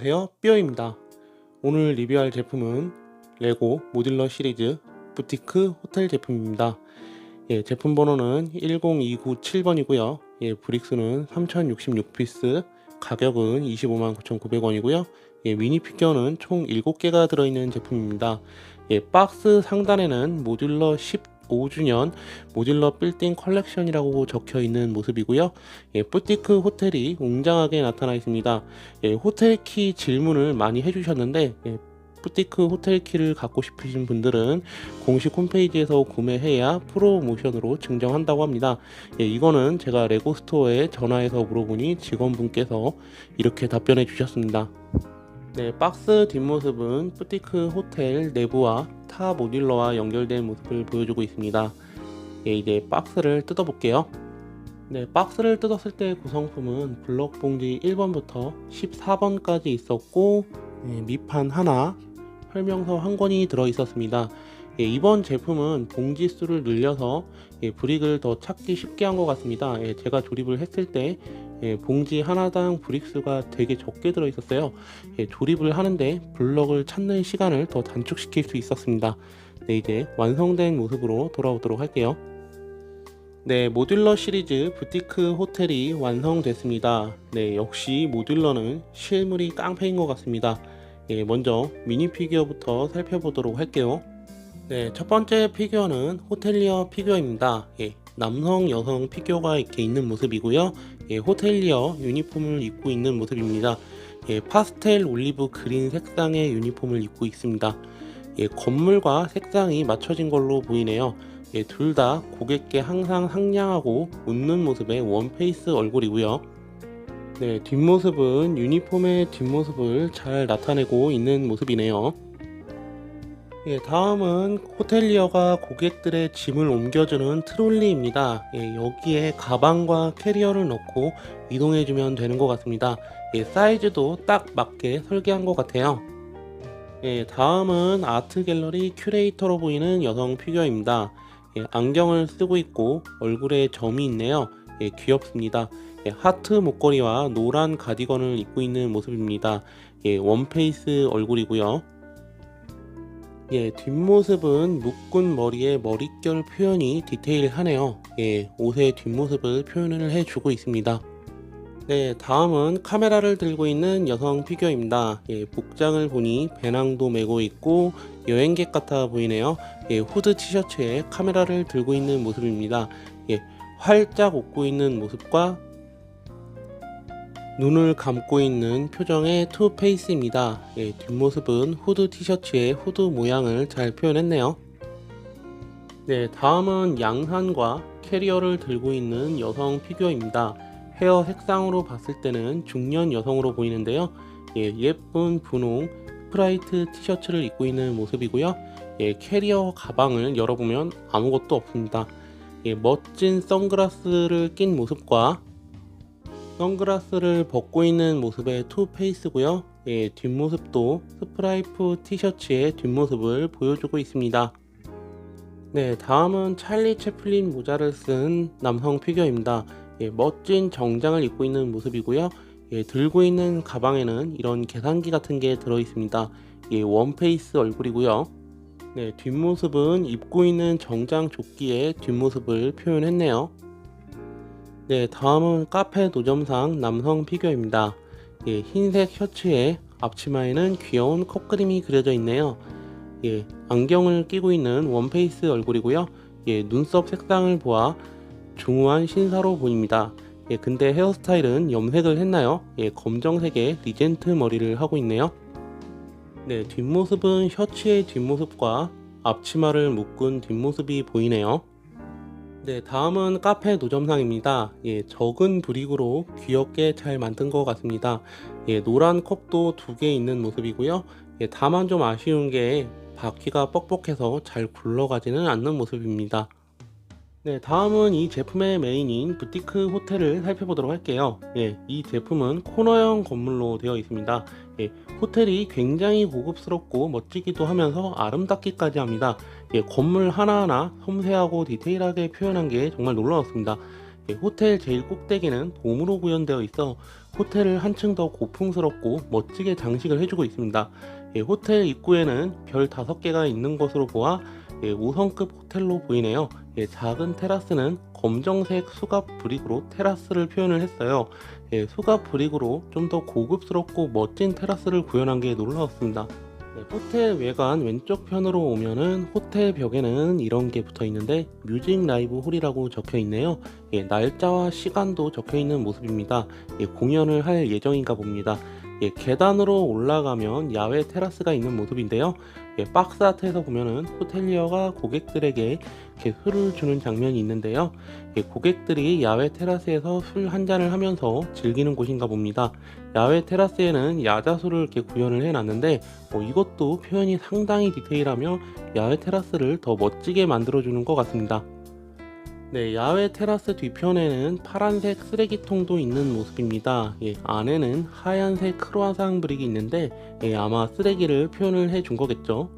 안녕하세요. 삐어입니다. 오늘 리뷰할 제품은 레고 모듈러 시리즈 부티크 호텔 제품입니다. 예, 제품 번호는 10297번이고요. 예, 브릭스는 3066피스 가격은 259,900원이고요. 예, 미니 피규어는 총 7개가 들어있는 제품입니다. 예, 박스 상단에는 모듈러 15주년 모듈러 빌딩 컬렉션이라고 적혀 있는 모습이고요. 예, 뿌티크 호텔이 웅장하게 나타나 있습니다. 예, 호텔 키 질문을 많이 해주셨는데 예, 뿌티크 호텔 키를 갖고 싶으신 분들은 공식 홈페이지에서 구매해야 프로모션으로 증정한다고 합니다. 예, 이거는 제가 레고 스토어에 전화해서 물어보니 직원분께서 이렇게 답변해 주셨습니다. 네, 박스 뒷모습은 뿌티크 호텔 내부와 타 모듈러와 연결된 모습을 보여주고 있습니다. 예, 이제 박스를 뜯어 볼게요. 네, 박스를 뜯었을 때 구성품은 블럭 봉지 1번부터 14번까지 있었고 예, 밑판 하나, 설명서 한 권이 들어 있었습니다. 예, 이번 제품은 봉지 수를 늘려서 예, 브릭을 더 찾기 쉽게 한 것 같습니다. 예, 제가 조립을 했을 때 예, 봉지 하나당 브릭수가 되게 적게 들어 있었어요. 예, 조립을 하는데 블럭을 찾는 시간을 더 단축시킬 수 있었습니다. 네, 이제 완성된 모습으로 돌아오도록 할게요. 네, 모듈러 시리즈 부티크 호텔이 완성됐습니다. 네, 역시 모듈러는 실물이 깡패인 것 같습니다. 예, 먼저 미니 피규어부터 살펴보도록 할게요. 네, 첫 번째 피규어는 호텔리어 피규어입니다. 예, 남성, 여성 피규어가 이렇게 있는 모습이고요. 예, 호텔리어 유니폼을 입고 있는 모습입니다. 예, 파스텔 올리브 그린 색상의 유니폼을 입고 있습니다. 예, 건물과 색상이 맞춰진 걸로 보이네요. 예, 둘 다 고객께 항상 상냥하고 웃는 모습의 원페이스 얼굴이고요. 네, 뒷모습은 유니폼의 뒷모습을 잘 나타내고 있는 모습이네요. 예, 다음은 호텔리어가 고객들의 짐을 옮겨주는 트롤리입니다. 예, 여기에 가방과 캐리어를 넣고 이동해주면 되는 것 같습니다. 예, 사이즈도 딱 맞게 설계한 것 같아요. 예, 다음은 아트 갤러리 큐레이터로 보이는 여성 피규어입니다. 예, 안경을 쓰고 있고 얼굴에 점이 있네요. 예, 귀엽습니다. 예, 하트 목걸이와 노란 가디건을 입고 있는 모습입니다. 예, 원페이스 얼굴이고요. 예, 뒷모습은 묶은 머리에 머릿결 표현이 디테일하네요. 예, 옷의 뒷모습을 표현을 해주고 있습니다. 네, 다음은 카메라를 들고 있는 여성 피규어입니다. 예, 복장을 보니 배낭도 메고 있고 여행객 같아 보이네요. 예, 후드 티셔츠에 카메라를 들고 있는 모습입니다. 예, 활짝 웃고 있는 모습과 눈을 감고 있는 표정의 투페이스입니다. 예, 뒷모습은 후드 티셔츠의 후드 모양을 잘 표현했네요. 네, 다음은 양산과 캐리어를 들고 있는 여성 피규어입니다. 헤어 색상으로 봤을 때는 중년 여성으로 보이는데요. 예, 예쁜 분홍 스프라이트 티셔츠를 입고 있는 모습이고요. 예, 캐리어 가방을 열어보면 아무것도 없습니다. 예, 멋진 선글라스를 낀 모습과 선글라스를 벗고 있는 모습의 투페이스고요. 예, 뒷모습도 스프라이프 티셔츠의 뒷모습을 보여주고 있습니다. 네, 다음은 찰리 채플린 모자를 쓴 남성 피규어입니다. 예, 멋진 정장을 입고 있는 모습이고요. 예, 들고 있는 가방에는 이런 계산기 같은 게 들어 있습니다. 예, 원페이스 얼굴이고요. 네, 뒷모습은 입고 있는 정장 조끼의 뒷모습을 표현했네요. 네, 다음은 카페 노점상 남성 피규어입니다. 예, 흰색 셔츠에 앞치마에는 귀여운 컵 그림이 그려져 있네요. 예, 안경을 끼고 있는 원페이스 얼굴이고요. 예, 눈썹 색상을 보아 중후한 신사로 보입니다. 예, 근데 헤어스타일은 염색을 했나요? 예, 검정색의 리젠트 머리를 하고 있네요. 네, 뒷모습은 셔츠의 뒷모습과 앞치마를 묶은 뒷모습이 보이네요. 네, 다음은 카페 노점상입니다. 예, 적은 브릭으로 귀엽게 잘 만든 것 같습니다. 예, 노란 컵도 두 개 있는 모습이고요. 예, 다만 좀 아쉬운 게 바퀴가 뻑뻑해서 잘 굴러가지는 않는 모습입니다. 네, 다음은 이 제품의 메인인 부티크 호텔을 살펴보도록 할게요. 예, 이 제품은 코너형 건물로 되어 있습니다. 예, 호텔이 굉장히 고급스럽고 멋지기도 하면서 아름답기까지 합니다. 예, 건물 하나하나 섬세하고 디테일하게 표현한 게 정말 놀라웠습니다. 예, 호텔 제일 꼭대기는 돔으로 구현되어 있어 호텔을 한층 더 고풍스럽고 멋지게 장식을 해주고 있습니다. 예, 호텔 입구에는 별 5개가 있는 것으로 보아 예, 5성급 호텔로 보이네요. 예, 작은 테라스는 검정색 수갑 브릭으로 테라스를 표현을 했어요. 예, 수갑 브릭으로 좀 더 고급스럽고 멋진 테라스를 구현한 게 놀라웠습니다. 네, 호텔 외관 왼쪽 편으로 오면은 호텔 벽에는 이런 게 붙어 있는데 뮤직 라이브 홀이라고 적혀 있네요. 예, 날짜와 시간도 적혀 있는 모습입니다. 예, 공연을 할 예정인가 봅니다. 예, 계단으로 올라가면 야외 테라스가 있는 모습인데요. 예, 박스 아트에서 보면은 호텔리어가 고객들에게 이렇게 술을 주는 장면이 있는데요. 예, 고객들이 야외 테라스에서 술 한 잔을 하면서 즐기는 곳인가 봅니다. 야외 테라스에는 야자수를 이렇게 구현을 해놨는데 어, 이것도 표현이 상당히 디테일하며 야외 테라스를 더 멋지게 만들어주는 것 같습니다. 네, 야외 테라스 뒤편에는 파란색 쓰레기통도 있는 모습입니다. 예, 안에는 하얀색 크로아상 브릭이 있는데 예, 아마 쓰레기를 표현을 해 준 거겠죠.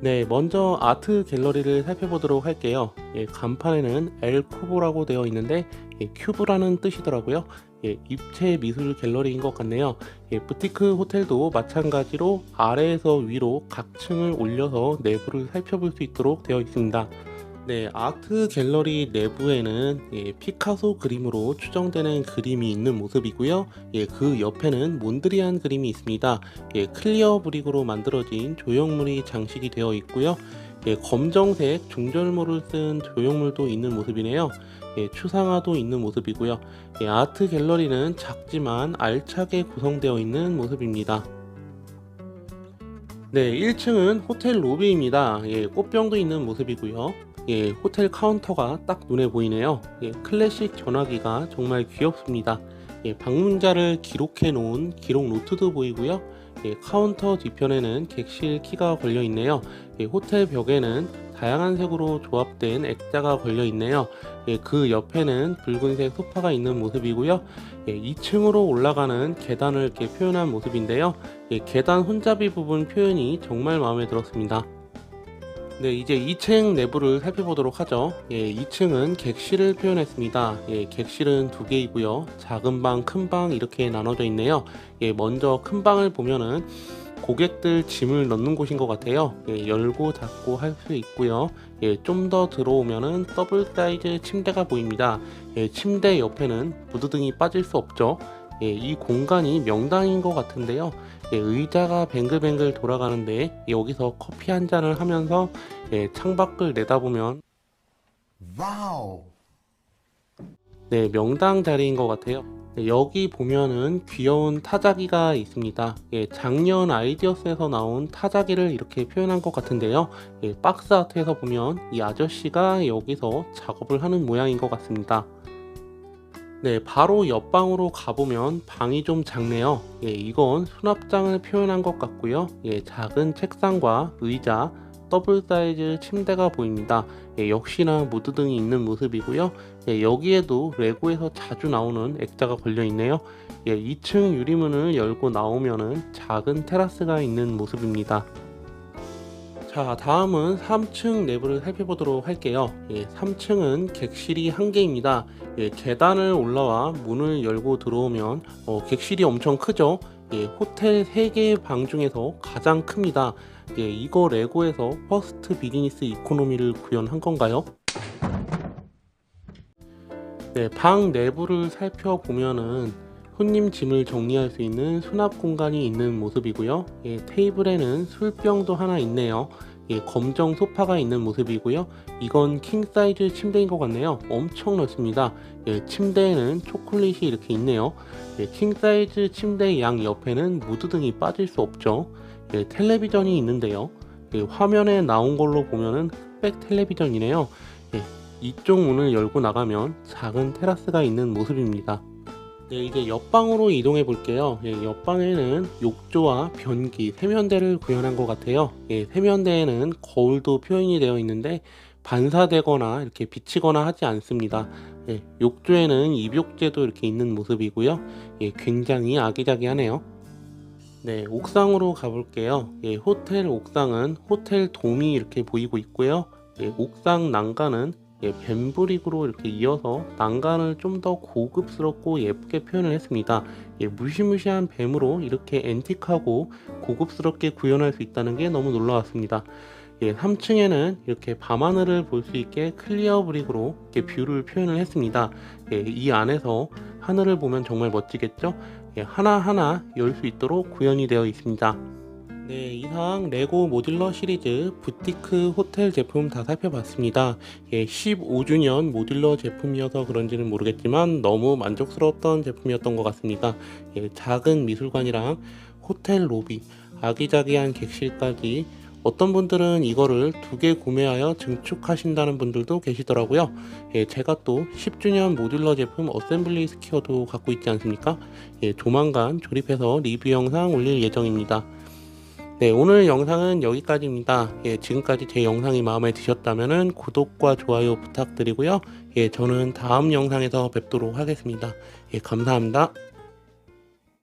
네, 먼저 아트 갤러리를 살펴보도록 할게요. 예, 간판에는 엘코보라고 되어 있는데 예, 큐브라는 뜻이더라고요. 예, 입체 미술 갤러리인 것 같네요. 예, 부티크 호텔도 마찬가지로 아래에서 위로 각 층을 올려서 내부를 살펴볼 수 있도록 되어 있습니다. 네, 아트 갤러리 내부에는 예, 피카소 그림으로 추정되는 그림이 있는 모습이고요. 예, 그 옆에는 몬드리안 그림이 있습니다. 예, 클리어 브릭으로 만들어진 조형물이 장식이 되어 있고요. 예, 검정색 중절모를 쓴 조형물도 있는 모습이네요. 예, 추상화도 있는 모습이고요. 예, 아트 갤러리는 작지만 알차게 구성되어 있는 모습입니다. 네, 1층은 호텔 로비입니다. 예, 꽃병도 있는 모습이고요. 예, 호텔 카운터가 딱 눈에 보이네요. 예, 클래식 전화기가 정말 귀엽습니다. 예, 방문자를 기록해 놓은 기록 노트도 보이고요. 예, 카운터 뒤편에는 객실 키가 걸려 있네요. 예, 호텔 벽에는 다양한 색으로 조합된 액자가 걸려 있네요. 예, 그 옆에는 붉은색 소파가 있는 모습이고요. 예, 2층으로 올라가는 계단을 이렇게 표현한 모습인데요. 예, 계단 혼잡이 부분 표현이 정말 마음에 들었습니다. 네, 이제 2층 내부를 살펴보도록 하죠. 예, 2층은 객실을 표현했습니다. 예, 객실은 두 개이고요. 작은 방, 큰 방 이렇게 나눠져 있네요. 예, 먼저 큰 방을 보면은 고객들 짐을 넣는 곳인 것 같아요. 예, 열고 닫고 할 수 있고요. 예, 좀 더 들어오면은 더블 사이즈 침대가 보입니다. 예, 침대 옆에는 무드등이 빠질 수 없죠. 예, 이 공간이 명당인 것 같은데요. 예, 의자가 뱅글뱅글 돌아가는데 여기서 커피 한 잔을 하면서 예, 창밖을 내다보면 와우. 네, 명당 자리인 것 같아요. 네, 여기 보면은 귀여운 타자기가 있습니다. 예, 작년 아이디어스에서 나온 타자기를 이렇게 표현한 것 같은데요. 예, 박스 아트에서 보면 이 아저씨가 여기서 작업을 하는 모양인 것 같습니다. 네, 바로 옆방으로 가보면 방이 좀 작네요. 예, 이건 수납장을 표현한 것 같고요. 예, 작은 책상과 의자, 더블 사이즈 침대가 보입니다. 예, 역시나 무드등이 있는 모습이고요. 예, 여기에도 레고에서 자주 나오는 액자가 걸려 있네요. 예, 2층 유리문을 열고 나오면은 작은 테라스가 있는 모습입니다. 자, 다음은 3층 내부를 살펴보도록 할게요. 예, 3층은 객실이 한 개입니다. 예, 계단을 올라와 문을 열고 들어오면 어, 객실이 엄청 크죠. 예, 호텔 3개의 방 중에서 가장 큽니다. 예, 이거 레고에서 퍼스트 비즈니스 이코노미를 구현한 건가요? 네, 방 내부를 살펴보면은 손님 짐을 정리할 수 있는 수납 공간이 있는 모습이고요. 예, 테이블에는 술병도 하나 있네요. 예, 검정 소파가 있는 모습이고요. 이건 킹 사이즈 침대인 것 같네요. 엄청 넓습니다. 예, 침대에는 초콜릿이 이렇게 있네요. 예, 킹 사이즈 침대 양 옆에는 무드등이 빠질 수 없죠. 예, 텔레비전이 있는데요. 예, 화면에 나온 걸로 보면은 흑백 텔레비전이네요. 예, 이쪽 문을 열고 나가면 작은 테라스가 있는 모습입니다. 네, 이제 옆방으로 이동해 볼게요. 예, 옆방에는 욕조와 변기, 세면대를 구현한 것 같아요. 예, 세면대에는 거울도 표현이 되어 있는데 반사되거나 이렇게 비치거나 하지 않습니다. 예, 욕조에는 입욕제도 이렇게 있는 모습이고요. 예, 굉장히 아기자기하네요. 네, 옥상으로 가볼게요. 예, 호텔 옥상은 호텔 돔이 이렇게 보이고 있고요. 예, 옥상 난간은 예, 뱀브릭으로 이렇게 이어서 난간을 좀 더 고급스럽고 예쁘게 표현을 했습니다. 예, 무시무시한 뱀으로 이렇게 앤틱하고 고급스럽게 구현할 수 있다는 게 너무 놀라웠습니다. 예, 3층에는 이렇게 밤하늘을 볼 수 있게 클리어 브릭으로 이렇게 뷰를 표현을 했습니다. 예, 이 안에서 하늘을 보면 정말 멋지겠죠? 예, 하나하나 열 수 있도록 구현이 되어 있습니다. 네, 이상 레고 모듈러 시리즈 부티크 호텔 제품 다 살펴봤습니다. 예, 15주년 모듈러 제품이어서 그런지는 모르겠지만 너무 만족스러웠던 제품이었던 것 같습니다. 예, 작은 미술관이랑 호텔 로비, 아기자기한 객실까지 어떤 분들은 이거를 두 개 구매하여 증축하신다는 분들도 계시더라고요. 예, 제가 또 10주년 모듈러 제품 어셈블리 스퀘어도 갖고 있지 않습니까? 예, 조만간 조립해서 리뷰 영상 올릴 예정입니다. 네, 오늘 영상은 여기까지입니다. 예, 지금까지 제 영상이 마음에 드셨다면 구독과 좋아요 부탁드리고요. 예, 저는 다음 영상에서 뵙도록 하겠습니다. 예, 감사합니다.